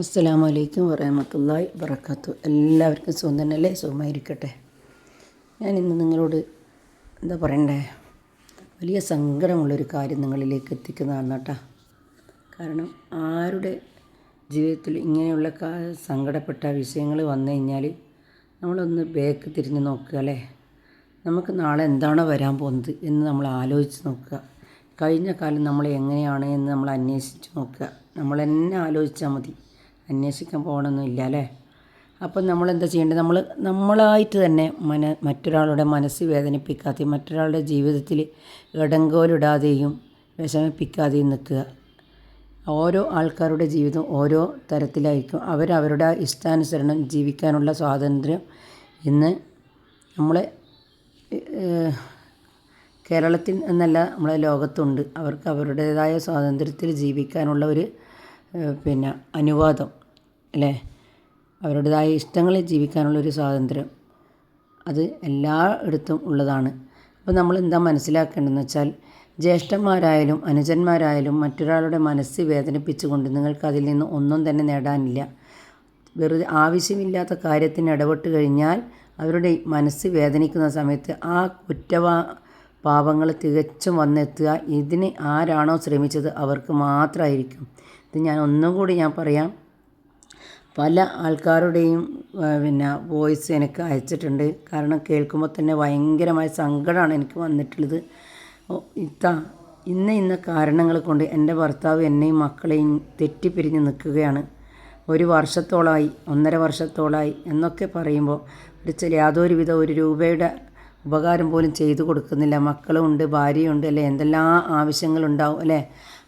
അസ്സലാമു അലൈക്കും വറഹമത്തല്ലാഹി വബറകാത്തു എല്ലാവർക്കും സുഖം തന്നെയല്ലേ? സുഖമായിരിക്കട്ടെ. ഞാൻ ഇന്ന് നിങ്ങളോട് എന്താ പറയണ്ടേ? വലിയ സങ്കടമുള്ളൊരു കാര്യം നിങ്ങളിലേക്ക് എത്തിക്കുന്നതാണ് കേട്ടോ. കാരണം ആരുടെ ജീവിതത്തിൽ ഇങ്ങനെയുള്ള സങ്കടപ്പെട്ട വിഷയങ്ങൾ വന്നു കഴിഞ്ഞാൽ നമ്മളൊന്ന് ബേക്ക് തിരിഞ്ഞ് നോക്കുക അല്ലേ? നമുക്ക് നാളെ എന്താണോ വരാൻ പോകുന്നത് എന്ന് നമ്മൾ ആലോചിച്ച് നോക്കുക. കഴിഞ്ഞ കാലം നമ്മൾ എങ്ങനെയാണ് എന്ന് നമ്മൾ അന്വേഷിച്ച് നോക്കുക. നമ്മൾ തന്നെ ആലോചിച്ചാൽ മതി. അന്വേഷിക്കാൻ പോകണമെന്നില്ല അല്ലേ? അപ്പം നമ്മൾ എന്താ ചെയ്യേണ്ടത്? നമ്മൾ നമ്മളായിട്ട് തന്നെ മന മറ്റൊരാളുടെ മനസ്സ് വേദനിപ്പിക്കാതെയും മറ്റൊരാളുടെ ജീവിതത്തിൽ ഇടങ്കോലിടാതെയും വിഷമിപ്പിക്കാതെയും നിൽക്കുക. ഓരോ ആൾക്കാരുടെ ജീവിതം ഓരോ തരത്തിലായിരിക്കും. അവരവരുടെ ഇഷ്ടാനുസരണം ജീവിക്കാനുള്ള സ്വാതന്ത്ര്യം ഇന്ന് നമ്മളെ കേരളത്തിൽ എന്നല്ല നമ്മളെ ലോകത്തുണ്ട്. അവർക്ക് അവരുടേതായ സ്വാതന്ത്ര്യത്തിൽ ജീവിക്കാനുള്ള ഒരു പിന്നെ അനുവാദം. അല്ലേ? അവരുടേതായ ഇഷ്ടങ്ങളിൽ ജീവിക്കാനുള്ളൊരു സ്വാതന്ത്ര്യം അത് എല്ലായിടത്തും ഉള്ളതാണ്. അപ്പോൾ നമ്മൾ എന്താ മനസ്സിലാക്കേണ്ടതെന്ന് വെച്ചാൽ ജ്യേഷ്ഠന്മാരായാലും അനുജന്മാരായാലും മറ്റൊരാളുടെ മനസ്സ് വേദനിപ്പിച്ചുകൊണ്ട് നിങ്ങൾക്ക് അതിൽ നിന്ന് ഒന്നും തന്നെ നേടാനില്ല. വെറുതെ ആവശ്യമില്ലാത്ത കാര്യത്തിന് ഇടപെട്ട് കഴിഞ്ഞാൽ അവരുടെ മനസ്സ് വേദനിക്കുന്ന സമയത്ത് ആ കുറ്റവാ പാപങ്ങൾ തികച്ചും വന്നെത്തുക. ഇതിന് ആരാണോ ശ്രമിച്ചത് അവർക്ക് മാത്രമായിരിക്കും ഇത് ഞാൻ ഒന്നും കൂടി ഞാൻ പറയാം. പല ആൾക്കാരുടെയും പിന്നെ വോയിസ് എനിക്ക് അയച്ചിട്ടുണ്ട്. കാരണം കേൾക്കുമ്പോൾ തന്നെ ഭയങ്കരമായ സങ്കടമാണ് എനിക്ക് വന്നിട്ടുള്ളത്. ഇത്ത ഇന്ന ഇന്ന കാരണങ്ങൾ കൊണ്ട് എന്റെ ഭർത്താവ് എന്നെയും മക്കളെയും തെറ്റിപ്പിരിഞ്ഞ് നിൽക്കുകയാണ്. ഒരു വർഷത്തോളമായി ഒന്നര വർഷത്തോളമായി എന്നൊക്കെ പറയുമ്പോൾ ഒരു ചില യാതൊരുവിധ ഒരു രൂപയുടെ ഉപകാരം പോലും ചെയ്തു കൊടുക്കുന്നില്ല. മക്കളുണ്ട് ഭാര്യയുണ്ട് അല്ലേ? എന്തെല്ലാം ആവശ്യങ്ങളുണ്ടാവും അല്ലേ?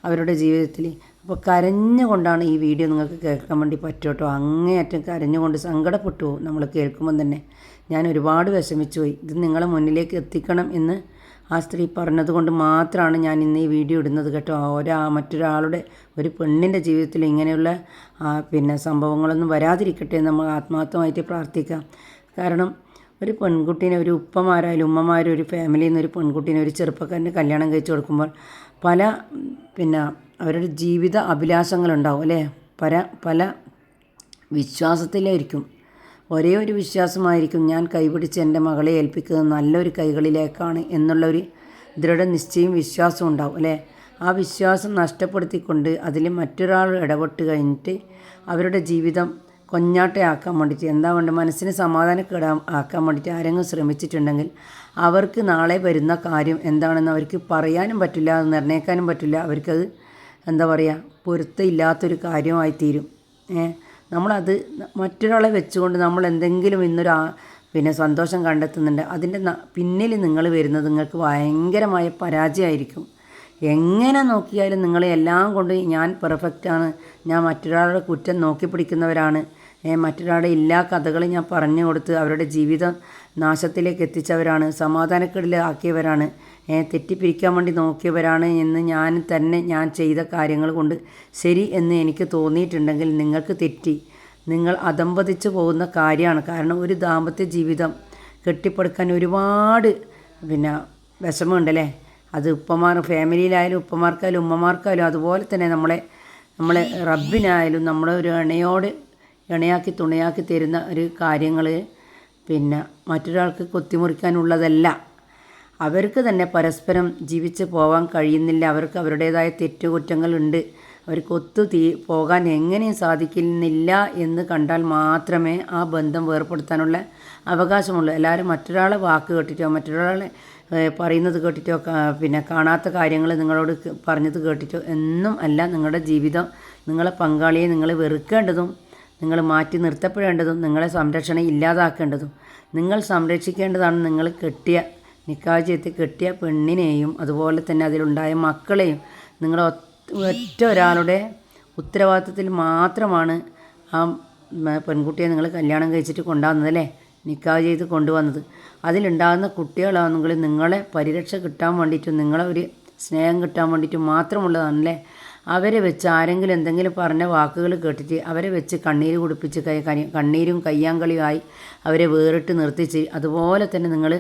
അവരുടെ ജീവിതത്തിൽ അപ്പോൾ കരഞ്ഞുകൊണ്ടാണ് ഈ വീഡിയോ നിങ്ങൾക്ക് കേൾക്കാൻ വേണ്ടി പറ്റുമോ അങ്ങേയറ്റം കരഞ്ഞുകൊണ്ട് സങ്കടപ്പെട്ടു പോകും നമ്മൾ കേൾക്കുമ്പം തന്നെ. ഞാൻ ഒരുപാട് വിഷമിച്ചു പോയി ഇത് നിങ്ങളെ മുന്നിലേക്ക് എത്തിക്കണം എന്ന് ആ സ്ത്രീ പറഞ്ഞതുകൊണ്ട് മാത്രമാണ് ഞാൻ ഇന്ന് ഈ വീഡിയോ ഇടുന്നത് കേട്ടോ. ഒരാ മറ്റൊരാളുടെ ഒരു പെണ്ണിന്റെ ജീവിതത്തിൽ ഇങ്ങനെയുള്ള പിന്നെ സംഭവങ്ങളൊന്നും വരാതിരിക്കട്ടെ നമ്മൾ ആത്മാർത്ഥമായിട്ട് പ്രാർത്ഥിക്കാം. കാരണം ഒരു പെൺകുട്ടീനെ ഒരു ഉപ്പമാരായാലും ഉമ്മമാരും ഒരു ഫാമിലിയിൽ നിന്ന് ഒരു പെൺകുട്ടീനെ ഒരു ചെറുപ്പക്കാരന് കല്യാണം കഴിച്ചു കൊടുക്കുമ്പോൾ പല പിന്നെ അവരുടെ ജീവിത അഭിലാഷങ്ങളുണ്ടാവും അല്ലേ? പല പല വിശ്വാസത്തിലായിരിക്കും. ഒരേ ഒരു വിശ്വാസമായിരിക്കും ഞാൻ കൈപിടിച്ച് എന്റെ മകളെ ഏൽപ്പിക്കുന്നത് നല്ലൊരു കൈകളിലേക്കാണ് എന്നുള്ളൊരു ദൃഢനിശ്ചയം വിശ്വാസം ഉണ്ടാവും അല്ലേ? ആ വിശ്വാസം നഷ്ടപ്പെടുത്തിക്കൊണ്ട് അതിൽ മറ്റൊരാൾ ഇടപെട്ട് കഴിഞ്ഞിട്ട് അവരുടെ ജീവിതം കൊഞ്ഞാട്ടയാക്കാൻ വേണ്ടിയിട്ട് എന്താ വേണ്ടത്? മനസ്സിന് സമാധാനക്കേടാ ആക്കാൻ വേണ്ടിയിട്ട് ആരെങ്കിലും ശ്രമിച്ചിട്ടുണ്ടെങ്കിൽ അവർക്ക് നാളെ വരുന്ന കാര്യം എന്താണെന്ന് അവർക്ക് പറയാനും പറ്റില്ല അത് നിർണയിക്കാനും പറ്റില്ല. അവർക്കത് എന്താ പറയുക പൊരുത്തമില്ലാത്തൊരു കാര്യമായി തീരും നമ്മളത് മറ്റൊരാളെ വെച്ചുകൊണ്ട് നമ്മൾ എന്തെങ്കിലും ഇന്നൊരു പിന്നെ സന്തോഷം കണ്ടെത്തുന്നുണ്ട് അതിന്റെ പിന്നിൽ നിങ്ങൾ വരുന്നത് നിങ്ങൾക്ക് ഭയങ്കരമായ പരാജയമായിരിക്കും. എങ്ങനെ നോക്കിയാലും നിങ്ങളെ എല്ലാം കൊണ്ട് ഞാൻ പെർഫെക്റ്റാണ് ഞാൻ മറ്റൊരാളുടെ കുറ്റം നോക്കി പിടിക്കുന്നവരാണ് ഏ, മറ്റൊരാളുടെ എല്ലാ കഥകളും ഞാൻ പറഞ്ഞു കൊടുത്ത് അവരുടെ ജീവിതം നാശത്തിലേക്ക് എത്തിച്ചവരാണ് സമാധാനക്കേടിലാക്കിയവരാണ് തെറ്റിപ്പിരിക്കാൻ വേണ്ടി നോക്കിയവരാണ് എന്ന് ഞാൻ തന്നെ ഞാൻ ചെയ്ത കാര്യങ്ങൾ കൊണ്ട് ശരി എന്ന് എനിക്ക് തോന്നിയിട്ടുണ്ടെങ്കിൽ നിങ്ങൾക്ക് തെറ്റി. നിങ്ങൾ അധംപതിച്ചു പോകുന്ന കാര്യമാണ്. കാരണം ഒരു ദാമ്പത്യ ജീവിതം കെട്ടിപ്പടുക്കാൻ ഒരുപാട് പിന്നെ വിഷമമുണ്ടല്ലേ? അത് ഉപ്പമാർ ഫാമിലിയിലായാലും ഉപ്പമാർക്കായാലും ഉമ്മമാർക്കായാലും അതുപോലെ തന്നെ നമ്മളെ നമ്മളെ റബ്ബിനായാലും നമ്മളെ ഒരു ഇണയോട് ഇണയാക്കി തുണയാക്കി തരുന്ന ഒരു കാര്യങ്ങൾ പിന്നെ മറ്റൊരാൾക്ക് കൊത്തിമുറിക്കാനുള്ളതല്ല. അവർക്ക് തന്നെ പരസ്പരം ജീവിച്ച് പോകാൻ കഴിയുന്നില്ല. അവർക്ക് അവരുടേതായ തെറ്റുകുറ്റങ്ങളുണ്ട്. അവർക്ക് ഒത്തു തീ പോകാൻ എങ്ങനെയും സാധിക്കുന്നില്ല എന്ന് കണ്ടാൽ മാത്രമേ ആ ബന്ധം വേർപ്പെടുത്താനുള്ള അവകാശമുള്ളൂ. എല്ലാവരും മറ്റൊരാളെ വാക്ക് കേട്ടിട്ടോ മറ്റൊരാളെ പറയുന്നത് കേട്ടിട്ടോ പിന്നെ കാണാത്ത കാര്യങ്ങൾ നിങ്ങളോട് പറഞ്ഞത് കേട്ടിട്ടോ എന്നും അല്ല നിങ്ങളുടെ ജീവിതം നിങ്ങളെ പങ്കാളിയെ നിങ്ങൾ വെറുക്കേണ്ടതും നിങ്ങൾ മാറ്റി നിർത്തപ്പെടേണ്ടതും നിങ്ങളെ സംരക്ഷണം ഇല്ലാതാക്കേണ്ടതും. നിങ്ങൾ സംരക്ഷിക്കേണ്ടതാണ് നിങ്ങൾ കെട്ടിയ നിക്കാഹ് ചെയ്ത് കെട്ടിയ പെണ്ണിനെയും അതുപോലെ തന്നെ അതിലുണ്ടായ മക്കളെയും. നിങ്ങൾ ഒറ്റ ഒറ്റ ഒരാളുടെ ഉത്തരവാദിത്തത്തിൽ മാത്രമാണ് ആ പെൺകുട്ടിയെ നിങ്ങൾ കല്യാണം കഴിച്ചിട്ട് കൊണ്ടുവന്നത് അല്ലേ? നിക്കാഹ് ചെയ്ത് കൊണ്ടുവന്നത്. അതിലുണ്ടാകുന്ന കുട്ടികളാണെങ്കിൽ നിങ്ങളെ പരിരക്ഷ കിട്ടാൻ വേണ്ടിയിട്ടും നിങ്ങളെ ഒരു സ്നേഹം കിട്ടാൻ വേണ്ടിയിട്ടും മാത്രമുള്ളതാണല്ലേ അവരെ വെച്ച് ആരെങ്കിലും എന്തെങ്കിലും പറഞ്ഞ വാക്കുകൾ കേട്ടിട്ട് അവരെ വെച്ച് കണ്ണീര് കുടിപ്പിച്ച് കൈ കണ്ണീരും കയ്യാങ്കളിയുമായി അവരെ വേറിട്ട് നിർത്തിച്ച് അതുപോലെ തന്നെ നിങ്ങൾ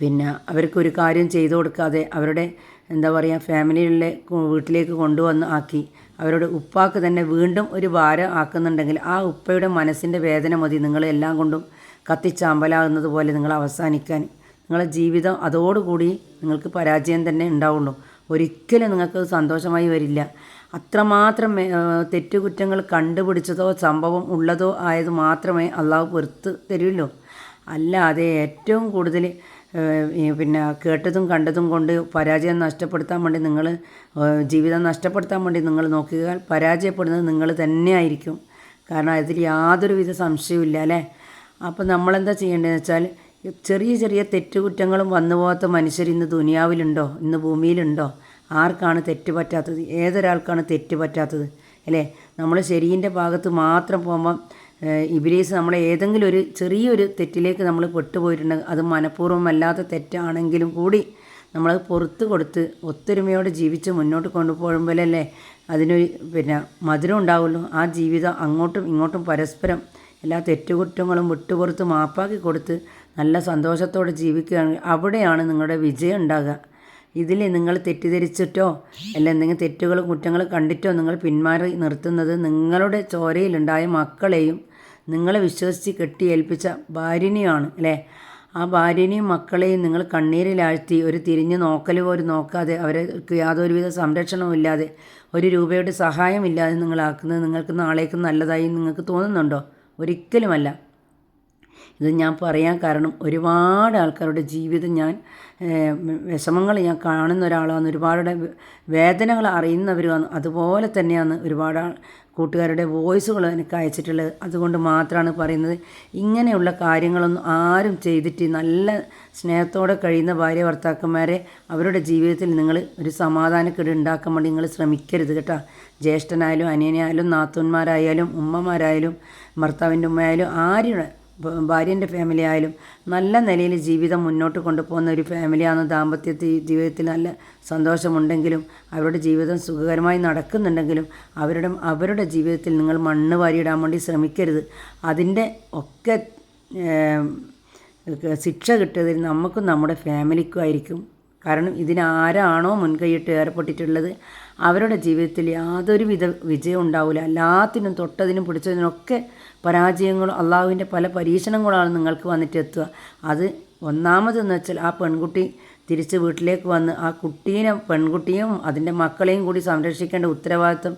പിന്നെ അവർക്കൊരു കാര്യം ചെയ്തു കൊടുക്കാതെ അവരുടെ എന്താ പറയുക ഫാമിലിയിലെ വീട്ടിലേക്ക് കൊണ്ടുവന്ന് ആക്കി അവരുടെ ഉപ്പാക്ക് തന്നെ വീണ്ടും ഒരു ഭാരം ആക്കുന്നുണ്ടെങ്കിൽ ആ ഉപ്പയുടെ മനസ്സിന്റെ വേദന മതി. നിങ്ങൾ എല്ലാം കൊണ്ടും കത്തിച്ചാമ്പലാകുന്നത് പോലെ നിങ്ങൾ അവസാനിക്കാൻ നിങ്ങളെ ജീവിതം അതോടുകൂടി നിങ്ങൾക്ക് പരാജയം തന്നെ ഉണ്ടാവുള്ളൂ. ഒരിക്കലും നിങ്ങൾക്ക് സന്തോഷമായി വരില്ല. അത്രമാത്രം തെറ്റുകുറ്റങ്ങൾ കണ്ടുപിടിച്ചതോ സംഭവം ഉള്ളതോ ആയത് മാത്രമേ അള്ളാഹു പൊറത്ത് തരുള്ളൂ. അല്ലാതെ ഏറ്റവും കൂടുതൽ പിന്നെ കേട്ടതും കണ്ടതും കൊണ്ട് പരാജയം നഷ്ടപ്പെടുത്താൻ വേണ്ടി നിങ്ങൾ ജീവിതം നഷ്ടപ്പെടുത്താൻ വേണ്ടി നിങ്ങൾ നോക്കിയാൽ പരാജയപ്പെടുന്നത് നിങ്ങൾ തന്നെയായിരിക്കും കാരണം അതിൽ യാതൊരുവിധ സംശയവുമില്ല അല്ലേ? അപ്പോൾ നമ്മളെന്താ ചെയ്യേണ്ടതെന്ന് വെച്ചാൽ ചെറിയ ചെറിയ തെറ്റുകുറ്റങ്ങളും വന്നു പോകാത്ത മനുഷ്യർ ഇന്ന് ദുനിയാവിലുണ്ടോ? ഇന്ന് ഭൂമിയിലുണ്ടോ? ആർക്കാണ് തെറ്റ് പറ്റാത്തത്? ഏതൊരാൾക്കാണ് തെറ്റ് പറ്റാത്തത്? അല്ലേ? നമ്മൾ ശരീന്റെ ഭാഗത്ത് മാത്രം പോകുമ്പം ഇബിലീസ് നമ്മളെ ഏതെങ്കിലും ഒരു ചെറിയൊരു തെറ്റിലേക്ക് നമ്മൾ പെട്ടുപോയിട്ടുണ്ടെങ്കിൽ അത് മനഃപൂർവമല്ലാത്ത തെറ്റാണെങ്കിലും കൂടി നമ്മൾ പുറത്ത് കൊടുത്ത് ഒത്തൊരുമയോടെ ജീവിച്ച് മുന്നോട്ട് കൊണ്ടുപോകുമ്പോഴല്ലേ അതിനൊരു പിന്നെ മധുരം ഉണ്ടാവുള്ളൂ. ആ ജീവിതം അങ്ങോട്ടും ഇങ്ങോട്ടും പരസ്പരം എല്ലാ തെറ്റുകുറ്റങ്ങളും വിട്ടുപുറത്ത് മാപ്പാക്കി കൊടുത്ത് നല്ല സന്തോഷത്തോടെ ജീവിക്കുകയാണെങ്കിൽ അവിടെയാണ് നിങ്ങളുടെ വിജയം ഉണ്ടാകുക. ഇതിൽ നിങ്ങൾ തെറ്റിദ്ധരിച്ചിട്ടോ അല്ല എന്തെങ്കിലും തെറ്റുകളും കുറ്റങ്ങളും കണ്ടിട്ടോ നിങ്ങൾ പിന്മാറി നിർത്തുന്നത് നിങ്ങളുടെ ചോരയിലുണ്ടായ മക്കളെയും നിങ്ങളെ വിശ്വസിച്ച് കെട്ടിയേൽപ്പിച്ച ഭാര്യനെയാണ് അല്ലേ? ആ ഭാര്യനെയും മക്കളെയും നിങ്ങൾ കണ്ണീരിലാഴ്ത്തി ഒരു തിരിഞ്ഞു നോക്കൽ പോലും നോക്കാതെ അവർക്ക് യാതൊരുവിധ സംരക്ഷണവും ഇല്ലാതെ ഒരു രൂപയുടെ സഹായമില്ലാതെ നിങ്ങളാക്കുന്നത് നിങ്ങൾക്ക് നാളേക്ക് നല്ലതായി നിങ്ങൾക്ക് തോന്നുന്നുണ്ടോ? ഒരിക്കലുമല്ല. ഇത് ഞാൻ പറയാൻ കാരണം ഒരുപാട് ആൾക്കാരുടെ ജീവിതം ഞാൻ വിഷമങ്ങൾ ഞാൻ കാണുന്ന ഒരാളാണ്. ഒരുപാട് വേദനകൾ അറിയുന്നവരുമാണ് അതുപോലെ തന്നെയാണ് ഒരുപാട് കൂട്ടുകാരുടെ വോയിസുകൾ എനിക്ക് അയച്ചിട്ടുള്ളത്. അതുകൊണ്ട് മാത്രമാണ് പറയുന്നത്. ഇങ്ങനെയുള്ള കാര്യങ്ങളൊന്നും ആരും ചെയ്തിട്ട് നല്ല സ്നേഹത്തോടെ കഴിയുന്ന ഭാര്യ ഭർത്താക്കന്മാരെ അവരുടെ ജീവിതത്തിൽ നിങ്ങൾ ഒരു സമാധാനക്കേട് ഉണ്ടാക്കാൻ വേണ്ടി നിങ്ങൾ ശ്രമിക്കരുത് കേട്ടോ. ജ്യേഷ്ഠനായാലും അനിയനായാലും നാത്തൂന്മാരായാലും ഉമ്മമാരായാലും ഭർത്താവിന്റെ ഉമ്മയായാലും ആരുടെ ഭാര്യന്റെ ഫാമിലി ആയാലും നല്ല നിലയിൽ ജീവിതം മുന്നോട്ട് കൊണ്ടുപോകുന്ന ഒരു ഫാമിലിയാണ് ദാമ്പത്യ ജീവിതത്തിൽ നല്ല സന്തോഷമുണ്ടെങ്കിലും അവരുടെ ജീവിതം സുഖകരമായി നടക്കുന്നുണ്ടെങ്കിലും അവരുടെ അവരുടെ ജീവിതത്തിൽ നിങ്ങൾ മണ്ണ് വാരിയിടാൻ വേണ്ടി ശ്രമിക്കരുത്. അതിന്റെ ഒക്കെ ശിക്ഷ കിട്ടിയതിൽ നമുക്കും നമ്മുടെ ഫാമിലിക്കും ആയിരിക്കും. കാരണം ഇതിനാരാണോ മുൻകൈയിട്ട് ഏർപ്പെട്ടിട്ടുള്ളത് അവരുടെ ജീവിതത്തിൽ യാതൊരു വിധ വിജയം ഉണ്ടാവില്ല എല്ലാത്തിനും തൊട്ടതിനും പിടിച്ചതിനൊക്കെ പരാജയങ്ങളും അള്ളാഹുവിന്റെ പല പരീക്ഷണങ്ങളാണ് നിങ്ങൾക്ക് വന്നിട്ട് എത്തുക. അത് ഒന്നാമതെന്ന് വെച്ചാൽ ആ പെൺകുട്ടി തിരിച്ച് വീട്ടിലേക്ക് വന്ന് ആ കുട്ടീനെ പെൺകുട്ടിയും അതിന്റെ മക്കളെയും കൂടി സംരക്ഷിക്കേണ്ട ഉത്തരവാദിത്വം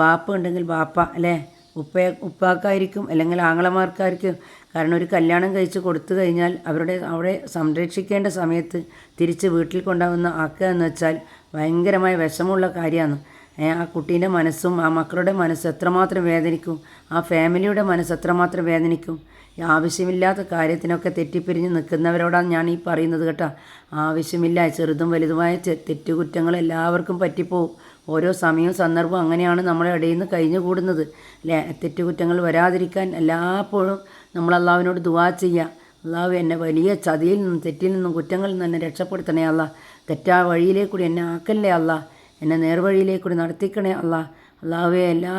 ബാപ്പ ഉണ്ടെങ്കിൽ ബാപ്പ അല്ലേ? ഉപ്പ ഉപ്പാക്കായിരിക്കും അല്ലെങ്കിൽ ആങ്ങളമാർക്കായിരിക്കും. കാരണം ഒരു കല്യാണം കഴിച്ച് കൊടുത്തു കഴിഞ്ഞാൽ അവരുടെ അവിടെ സംരക്ഷിക്കേണ്ട സമയത്ത് തിരിച്ച് വീട്ടിൽ കൊണ്ടുവന്ന് ആക്കുക എന്ന് വെച്ചാൽ ഭയങ്കരമായ വിഷമമുള്ള കാര്യമാണ്. ആ കുട്ടീന്റെ മനസ്സും ആ മക്കളുടെ മനസ്സ് എത്രമാത്രം വേദനിക്കും? ആ ഫാമിലിയുടെ മനസ്സ് എത്രമാത്രം വേദനിക്കും? ആവശ്യമില്ലാത്ത കാര്യത്തിനൊക്കെ തെറ്റിപ്പിരിഞ്ഞ് നിൽക്കുന്നവരോടാണ് ഞാൻ ഈ പറയുന്നത് കേട്ടോ. ആവശ്യമില്ല ചെറുതും വലുതുമായ തെറ്റുകുറ്റങ്ങൾ എല്ലാവർക്കും പറ്റിപ്പോവും. ഓരോ സമയവും സന്ദർഭവും അങ്ങനെയാണ് നമ്മളെ ഇടയിൽ നിന്ന് കഴിഞ്ഞുകൂടുന്നത്. അല്ലേ തെറ്റുകുറ്റങ്ങൾ വരാതിരിക്കാൻ എല്ലാപ്പോഴും നമ്മൾ അള്ളാവിനോട് ദുവാ ചെയ്യുക അള്ളാഹു എന്നെ വലിയ ചതിയിൽ നിന്നും തെറ്റിൽ നിന്നും കുറ്റങ്ങളിൽ നിന്ന് എന്നെ രക്ഷപ്പെടുത്തണേ അല്ല തെറ്റാ വഴിയിലേക്കൂടി എന്നെ ആക്കല്ലേ അല്ല എന്നെ നേർവഴിയിലേക്കൂടി നടത്തിക്കണേ അല്ല അള്ളാഹുവെ എല്ലാ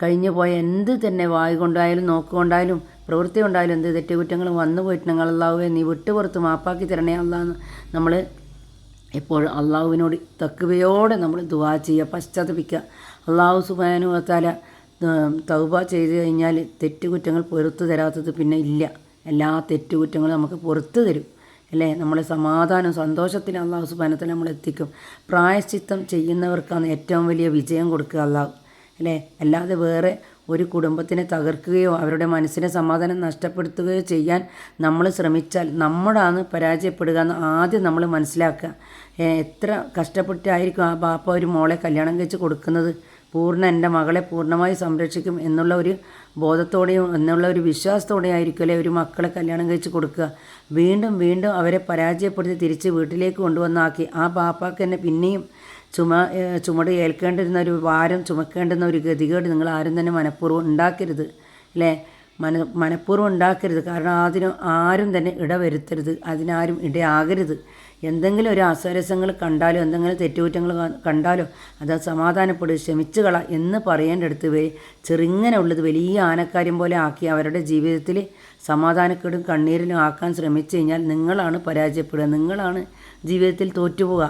കഴിഞ്ഞു പോയ എന്ത് തന്നെ വായു കൊണ്ടായാലും നോക്കുകൊണ്ടായാലും പ്രവൃത്തി കൊണ്ടായാലും എന്ത് തെറ്റുകുറ്റങ്ങളും വന്നു പോയിട്ടുണ്ടെങ്കിൽ അള്ളാഹുവെ നീ വിട്ടുപുറത്ത് മാപ്പാക്കി തരണേ അല്ലാന്ന് നമ്മൾ എപ്പോഴും അള്ളാഹുവിനോട് തക്കുവയോടെ നമ്മൾ ദുവാ ചെയ്യുക പശ്ചാത്തപിക്കുക. അള്ളാഹു സുബാനുവത്താല തൗബ ചെയ്ത് കഴിഞ്ഞാൽ തെറ്റുകുറ്റങ്ങൾ പൊറത്തു തരാത്തത് പിന്നെ ഇല്ല. എല്ലാ തെറ്റുകുറ്റങ്ങളും നമുക്ക് പുറത്തു തരും. അല്ലേ? നമ്മളെ സമാധാനം സന്തോഷത്തിന് അള്ളാഹു സുബാനത്തിൽ നമ്മൾ എത്തിക്കും. പ്രായശ്ചിത്തം ചെയ്യുന്നവർക്കാണ് ഏറ്റവും വലിയ വിജയം കൊടുക്കുക അള്ളാഹു അല്ലേ? അല്ലാതെ വേറെ ഒരു കുടുംബത്തിനെ തകർക്കുകയോ അവരുടെ മനസ്സിനെ സമാധാനം നഷ്ടപ്പെടുത്തുകയോ ചെയ്യാൻ നമ്മൾ ശ്രമിച്ചാൽ നമ്മളാണ് പരാജയപ്പെടുക എന്ന് ആദ്യം നമ്മൾ മനസ്സിലാക്കുക. എത്ര കഷ്ടപ്പെട്ടായിരിക്കും ആ ബാപ്പ ഒരു മോളെ കല്യാണം കഴിച്ച് കൊടുക്കുന്നത്? പൂർണ എന്റെ മകളെ പൂർണമായി സംരക്ഷിക്കും എന്നുള്ള ഒരു ബോധത്തോടെയും എന്നുള്ള ഒരു വിശ്വാസത്തോടെ ആയിരിക്കുമല്ലേ ഒരു മക്കളെ കല്യാണം കഴിച്ച് കൊടുക്കുക. വീണ്ടും വീണ്ടും അവരെ പരാജയപ്പെടുത്തി തിരിച്ച് വീട്ടിലേക്ക് കൊണ്ടുവന്നാക്കി. ആ പാപ്പാക്ക് തന്നെ പിന്നെയും ചുമ ചുമട് ഏൽക്കേണ്ടിരുന്ന ഒരു ഭാരം ചുമക്കേണ്ടുന്ന ഒരു ഗതികേട് നിങ്ങൾ ആരും തന്നെ മനഃപൂർവം ഉണ്ടാക്കരുത് അല്ലേ? മന മനഃപൂർവം ഉണ്ടാക്കരുത്. കാരണം അതിന് ആരും തന്നെ ഇടവരുത്തരുത്. അതിനാരും ഇടയാകരുത്. എന്തെങ്കിലും ഒരു അസ്വരസങ്ങൾ കണ്ടാലോ എന്തെങ്കിലും തെറ്റുകുറ്റങ്ങൾ കണ്ടാലോ അത് സമാധാനപ്പെടുക ക്ഷമിച്ചു കള എന്ന് പറയേണ്ടടുത്ത് വരെ ചെറുങ്ങനെ ഉള്ളത് വലിയ ആനക്കാര്യം പോലെ ആക്കി അവരുടെ ജീവിതത്തിൽ സമാധാനക്കേടും കണ്ണീരിലും ആക്കാൻ ശ്രമിച്ചു കഴിഞ്ഞാൽ നിങ്ങളാണ് പരാജയപ്പെടുക നിങ്ങളാണ് ജീവിതത്തിൽ തോറ്റുപോകുക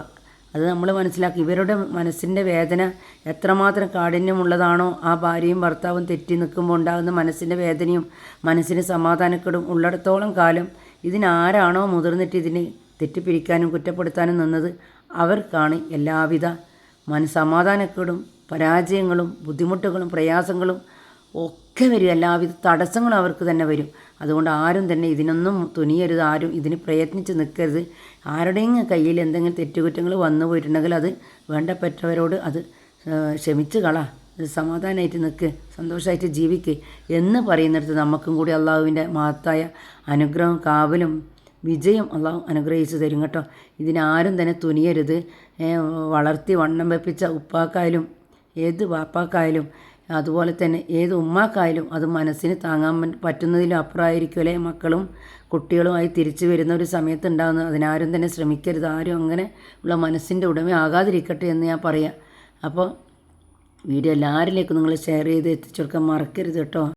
അത് നമ്മൾ മനസ്സിലാക്കി. ഇവരുടെ മനസ്സിന്റെ വേദന എത്രമാത്രം കാഠിന്യമുള്ളതാണോ ആ ഭാര്യയും ഭർത്താവും തെറ്റി നിൽക്കുമ്പോൾ ഉണ്ടാകുന്ന മനസ്സിന്റെ വേദനയും മനസ്സിന് സമാധാനക്കേടും ഉള്ളിടത്തോളം കാലം ഇതിനാരാണോ മുതിർന്നിട്ട് ഇതിനെ തെറ്റിപ്പിരിക്കാനും കുറ്റപ്പെടുത്താനും നിന്നത് അവർക്കാണ് എല്ലാവിധ മനസമാധാനക്കേടും പരാജയങ്ങളും ബുദ്ധിമുട്ടുകളും പ്രയാസങ്ങളും ഒക്കെ വരും. എല്ലാവിധ തടസ്സങ്ങളും അവർക്ക് തന്നെ വരും. അതുകൊണ്ട് ആരും തന്നെ ഇതിനൊന്നും തുനിയരുത്. ആരും ഇതിന് പ്രയത്നിച്ച് നിൽക്കരുത്. ആരുടെയും കയ്യിൽ എന്തെങ്കിലും തെറ്റുകുറ്റങ്ങൾ വന്നു പോയിട്ടുണ്ടെങ്കിൽ അത് വേണ്ടപ്പെട്ടവരോട് അത് ക്ഷമിച്ച് കള. സമാധാനമായിട്ട് നിൽക്ക്. സന്തോഷമായിട്ട് ജീവിക്ക് എന്ന് പറയുന്നിടത്ത് നമുക്കും കൂടി അള്ളാഹുവിന്റെ മഹത്തായ അനുഗ്രഹം കാവലും വിജയം അള്ളാഹു അനുഗ്രഹിച്ചു തരും കേട്ടോ. ഇതിനാരും തന്നെ തുനിയരുത്. വളർത്തി വണ്ണം വെപ്പിച്ച ഉപ്പാക്കായാലും ഏത് വാപ്പാക്കായാലും അതുപോലെ തന്നെ ഏത് ഉമ്മാക്കായാലും അത് മനസ്സിന് താങ്ങാൻ പറ്റുന്നതിലും പറ്റുന്നതിലും അപ്പുറമായിരിക്കുമല്ലേ മക്കളും കുട്ടികളുമായി തിരിച്ചു വരുന്ന ഒരു സമയത്ത് ഉണ്ടാകുന്നത് അതിനാരും തന്നെ ശ്രമിക്കരുത്. ആരും അങ്ങനെ ഉള്ള മനസ്സിന്റെ ഉടമ ആകാതിരിക്കട്ടെ എന്ന് ഞാൻ പറയാം. അപ്പോൾ വീഡിയോ എല്ലാവരിലേക്കും നിങ്ങൾ ഷെയർ ചെയ്ത് എത്തിച്ചു കൊടുക്കാൻ മറക്കരുത് കേട്ടോ.